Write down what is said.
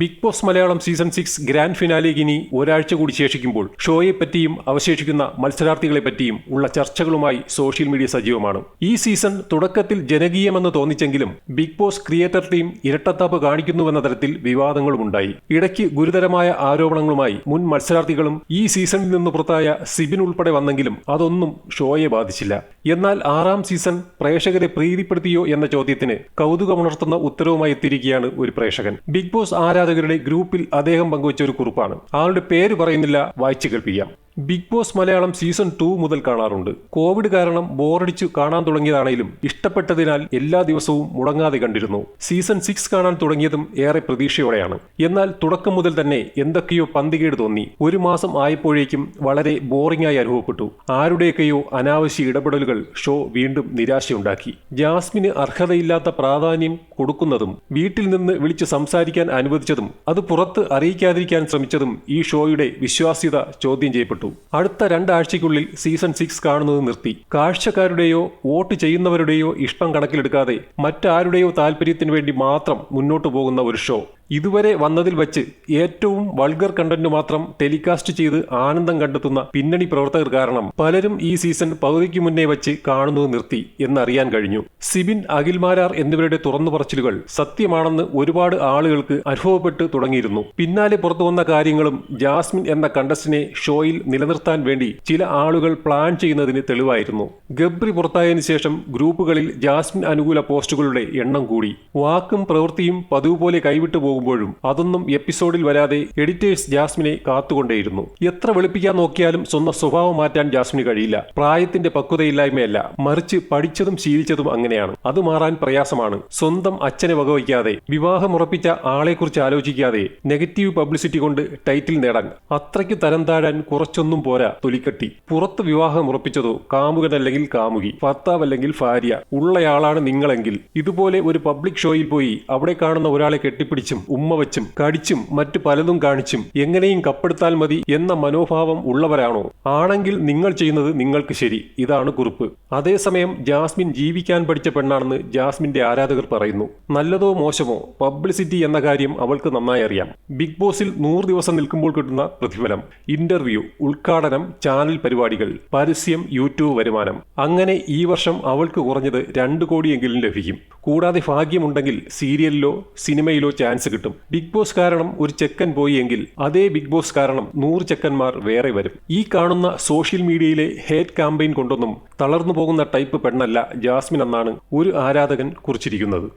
Big boss Malayalam season six grand ഫിനാലേക്ക് ഇനി ഒരാഴ്ച കൂടി ശേഷിക്കുമ്പോൾ ഷോയെ പറ്റിയും അവശേഷിക്കുന്ന മത്സരാർത്ഥികളെ പറ്റിയും ഉള്ള ചർച്ചകളുമായി സോഷ്യൽ മീഡിയ സജീവമാണ്. ഈ സീസൺ തുടക്കത്തിൽ ജനകീയമെന്ന് തോന്നിച്ചെങ്കിലും ബിഗ് ബോസ് ക്രിയേറ്റർ ടീം ഇരട്ടത്താപ്പ് കാണിക്കുന്നുവെന്ന തരത്തിൽ വിവാദങ്ങളുമുണ്ടായി. ഇടയ്ക്ക് ഗുരുതരമായ ആരോപണങ്ങളുമായി മുൻ മത്സരാർത്ഥികളും ഈ സീസണിൽ നിന്ന് പുറത്തായ സിബിൻ ഉൾപ്പെടെ വന്നെങ്കിലും അതൊന്നും ഷോയെ ബാധിച്ചില്ല. എന്നാൽ ആറാം സീസൺ പ്രേക്ഷകരെ പ്രീതിപ്പെടുത്തിയോ എന്ന ചോദ്യത്തിന് കൗതുകമുണർത്തുന്ന ഉത്തരവുമായി എത്തിയിരിക്കുകയാണ് ഒരു പ്രേക്ഷകൻ. ബിഗ് ബോസ് ആരാധകരുടെ ഗ്രൂപ്പിൽ അദ്ദേഹം പങ്കുവച്ച ഒരു കുറിപ്പാണ്. ആളുടെ പേര് പറയുന്നില്ല വായിച്ചു കേൾപ്പിക്കാം. Big boss Malayalam season two മുതൽ കാണാറുണ്ട്. കോവിഡ് കാരണം ബോറടിച്ചു കാണാൻ തുടങ്ങിയതാണെങ്കിലും ഇഷ്ടപ്പെട്ടതിനാൽ എല്ലാ ദിവസവും മുടങ്ങാതെ കണ്ടിരുന്നു. സീസൺ സിക്സ് കാണാൻ തുടങ്ങിയതും ഏറെ പ്രതീക്ഷയോടെയാണ്. എന്നാൽ തുടക്കം മുതൽ തന്നെ എന്തൊക്കെയോ പന്തികേട് തോന്നി. ഒരു മാസം ആയപ്പോഴേക്കും വളരെ ബോറിംഗായി അനുഭവപ്പെട്ടു. ആരുടെയൊക്കെയോ അനാവശ്യ ഇടപെടലുകൾ ഷോ വീണ്ടും നിരാശയുണ്ടാക്കി. ജാസ്മിന് അർഹതയില്ലാത്ത പ്രാധാന്യം കൊടുക്കുന്നതും വീട്ടിൽ നിന്ന് വിളിച്ച് സംസാരിക്കാൻ അനുവദിച്ചതും അത് പുറത്ത് അറിയിക്കാതിരിക്കാൻ ശ്രമിച്ചതും ഈ ഷോയുടെ വിശ്വാസ്യത ചോദ്യം ചെയ്യപ്പെട്ടു. അടുത്ത രണ്ടാഴ്ചയ്ക്കുള്ളിൽ സീസൺ സിക്സ് കാണുന്നത് നിർത്തി. കാഴ്ചക്കാരുടെയോ വോട്ട് ചെയ്യുന്നവരുടെയോ ഇഷ്ടം കണക്കിലെടുക്കാതെ മറ്റാരുടെയോ താല്പര്യത്തിന് വേണ്ടി മാത്രം മുന്നോട്ടു പോകുന്ന ഒരു ഷോ. ഇതുവരെ വന്നതിൽ വച്ച് ഏറ്റവും വൾഗർ കണ്ടന്റ് മാത്രം ടെലികാസ്റ്റ് ചെയ്ത് ആനന്ദം കണ്ടെത്തുന്ന പിന്നണി പ്രവർത്തകർ കാരണം പലരും ഈ സീസൺ പകുതിക്ക് മുന്നേ വച്ച് കാണുന്നത് നിർത്തി എന്നറിയാൻ കഴിഞ്ഞു. സിബിൻ അഖിൽമാരാർ എന്നിവരുടെ തുറന്നു പറച്ചിലുകൾ സത്യമാണെന്ന് ഒരുപാട് ആളുകൾക്ക് അനുഭവപ്പെട്ട് തുടങ്ങിയിരുന്നു. പിന്നാലെ പുറത്തു വന്ന കാര്യങ്ങളും ജാസ്മിൻ എന്ന കണ്ടസ്റ്റിനെ ഷോയിൽ നിലനിർത്താൻ വേണ്ടി ചില ആളുകൾ പ്ലാൻ ചെയ്യുന്നതിന് തെളിവായിരുന്നു. ഗബ്രി പുറത്തായതിനു ശേഷം ഗ്രൂപ്പുകളിൽ ജാസ്മിൻ അനുകൂല പോസ്റ്റുകളുടെ എണ്ണം കൂടി. വാക്കും പ്രവൃത്തിയും പതിവ് പോലെ കൈവിട്ടു പോകുമ്പോഴും അതൊന്നും എപ്പിസോഡിൽ വരാതെ എഡിറ്റേഴ്സ് ജാസ്മിനെ കാത്തുകൊണ്ടേയിരുന്നു. എത്ര വെളുപ്പിക്കാൻ നോക്കിയാലും സ്വന്തം സ്വഭാവം മാറ്റാൻ ജാസ്മിന് കഴിയില്ല. പ്രായത്തിന്റെ പക്വതയില്ലായ്മയല്ല മറിച്ച് പഠിച്ചതും ശീലിച്ചതും അങ്ങനെയാണ്. അത് മാറാൻ പ്രയാസമാണ്. സ്വന്തം അച്ഛനെ വകവയ്ക്കാതെ വിവാഹമുറപ്പിച്ച ആളെക്കുറിച്ച് ആലോചിക്കാതെ നെഗറ്റീവ് പബ്ലിസിറ്റി കൊണ്ട് ടൈറ്റിൽ നേടാൻ അത്രയ്ക്ക് തരം താഴാൻ കുറച്ചൊന്നും പോരാ തൊലിക്കട്ടി. പുറത്ത് വിവാഹം ഉറപ്പിച്ചതോ കാമുകനല്ലെങ്കിൽ കാമുകി ഭർത്താവല്ലെങ്കിൽ ഭാര്യ ഉള്ളയാളാണ് നിങ്ങളെങ്കിൽ. ഇതുപോലെ ഒരു പബ്ലിക് ഷോയിൽ പോയി അവിടെ കാണുന്ന ഒരാളെ കെട്ടിപ്പിടിച്ചും ഉമ്മ വച്ചും കടിച്ചും മറ്റു പലതും കാണിച്ചും എങ്ങനെയും കപ്പെടുത്താൽ മതി എന്ന മനോഭാവം ഉള്ളവരാണോ? ആണെങ്കിൽ നിങ്ങൾ ചെയ്യുന്നത് നിങ്ങൾക്ക് ശരി. ഇതാണ് കുറിപ്പ്. അതേസമയം ജാസ്മിൻ ജീവിക്കാൻ പഠിച്ച പെണ്ണാണെന്ന് ജാസ്മിന്റെ ആരാധകർ പറയുന്നു. നല്ലതോ മോശമോ പബ്ലിസിറ്റി എന്ന കാര്യം അവൾക്ക് നന്നായി അറിയാം. ബിഗ് ബോസിൽ നൂറ് ദിവസം നിൽക്കുമ്പോൾ കിട്ടുന്ന പ്രതിഫലം. ഇന്റർവ്യൂ ഉദ്ഘാടനം ചാനൽ പരിപാടികൾ പരസ്യം യൂട്യൂബ് വരുമാനം. അങ്ങനെ ഈ വർഷം അവൾക്ക് കുറഞ്ഞത് രണ്ട് കോടിയെങ്കിലും ലഭിക്കും. കൂടാതെ ഭാഗ്യമുണ്ടെങ്കിൽ സീരിയലിലോ സിനിമയിലോ ചാൻസ് കിട്ടും. ബിഗ് ബോസ് കാരണം ഒരു ചെക്കൻ പോയി എങ്കിൽ അതേ ബിഗ് ബോസ് കാരണം നൂറ് ചെക്കന്മാർ വേറെ വരും. ഈ കാണുന്ന സോഷ്യൽ മീഡിയയിലെ ഹേറ്റ് ക്യാമ്പയിൻ കൊണ്ടൊന്നും തളർന്നു പോകുന്ന ടൈപ്പ് പെണ്ണല്ല ജാസ്മിൻ എന്നാണ് ഒരു ആരാധകൻ കുറിച്ചിരിക്കുന്നത്.